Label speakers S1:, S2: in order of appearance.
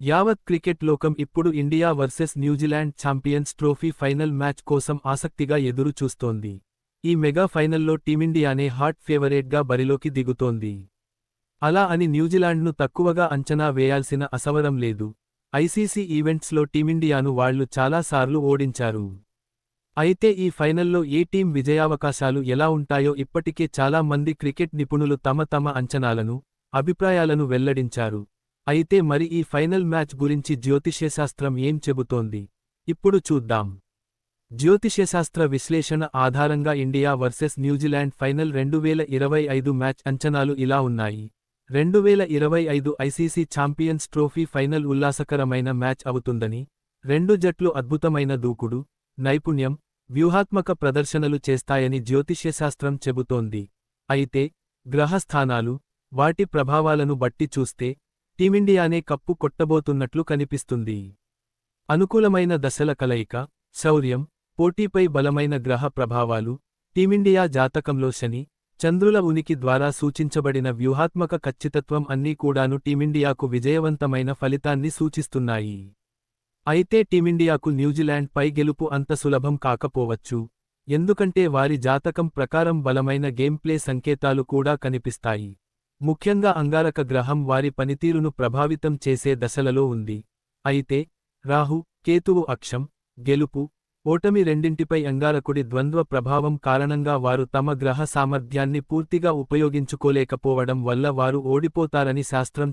S1: యావత్ క్రికెట్ లోకం ఇప్పుడు India versus New Zealand champions trophy final match కోసం ఆసక్తిగా ఎదురు చూస్తోంది. ఈ మెగా ఫైనల్లో టీమిండియానే హాట్ ఫేవరేట్గా బరిలోకి దిగుతోంది. అలా అని న్యూజిలాండ్ను తక్కువగా అంచనా వేయాల్సిన అసవరం లేదు. ఐసీసీ ఈవెంట్స్లో టీమిండియాను వాళ్ళు చాలాసార్లు ఓడించారు. అయితే ఈ ఫైనల్లో ఏ టీం విజయావకాశాలు ఎలా ఉంటాయో ఇప్పటికే చాలా మంది క్రికెట్ నిపుణులు తమ తమ అంచనాలను అభిప్రాయాలను వెల్లడించారు. అయితే మరి ఈ ఫైనల్ మ్యాచ్ గురించి జ్యోతిష్యశాస్త్రం ఏం చెబుతోంది? ఇప్పుడు చూద్దాం. జ్యోతిష్యశాస్త్ర విశ్లేషణ ఆధారంగా ఇండియా వర్సెస్ న్యూజిలాండ్ ఫైనల్ రెండు వేల ఇరవై ఐదు మ్యాచ్ అంచనాలు ఇలా ఉన్నాయి. రెండు వేల ఇరవై ఐదు ఐసీసీ ఛాంపియన్స్ ట్రోఫీ ఫైనల్ ఉల్లాసకరమైన మ్యాచ్ అవుతుందని రెండు జట్లు అద్భుతమైన దూకుడు నైపుణ్యం వ్యూహాత్మక ప్రదర్శనలు చేస్తాయని జ్యోతిష్యశాస్త్రం చెబుతోంది. అయితే గ్రహస్థానాలు వాటి ప్రభావాలను బట్టి చూస్తే టీమిండియానే కప్పు కొట్టబోతున్నట్లు కనిపిస్తుంది. అనుకూలమైన దశల కలయిక శౌర్యం పోటీపై బలమైన గ్రహ ప్రభావాలు టీమిండియా జాతకంలో శని చంద్రుల ఉనికి ద్వారా సూచించబడిన వ్యూహాత్మక ఖచ్చితత్వం అన్నీ కూడాను టీమిండియాకు విజయవంతమైన ఫలితాన్ని సూచిస్తున్నాయి. అయితే టీమిండియాకు న్యూజిలాండ్ పై గెలుపు అంత సులభం కాకపోవచ్చు ఎందుకంటే వారి జాతకం ప్రకారం బలమైన గేమ్ప్లే సంకేతాలు కూడా కనిపిస్తాయి. ముఖ్యంగా అంగారక గ్రహం వారి పనితీరును ప్రభావితం చేసే దశలలో ఉంది. అయితే రాహు కేతువు అక్షం గెలుపు ఓటమి రెండింటిపై అంగారకుడి ద్వంద్వ ప్రభావం కారణంగా వారు తమ గ్రహ సామర్థ్యాన్ని పూర్తిగా ఉపయోగించుకోలేకపోవడం వల్ల వారు ఓడిపోతారని శాస్త్రం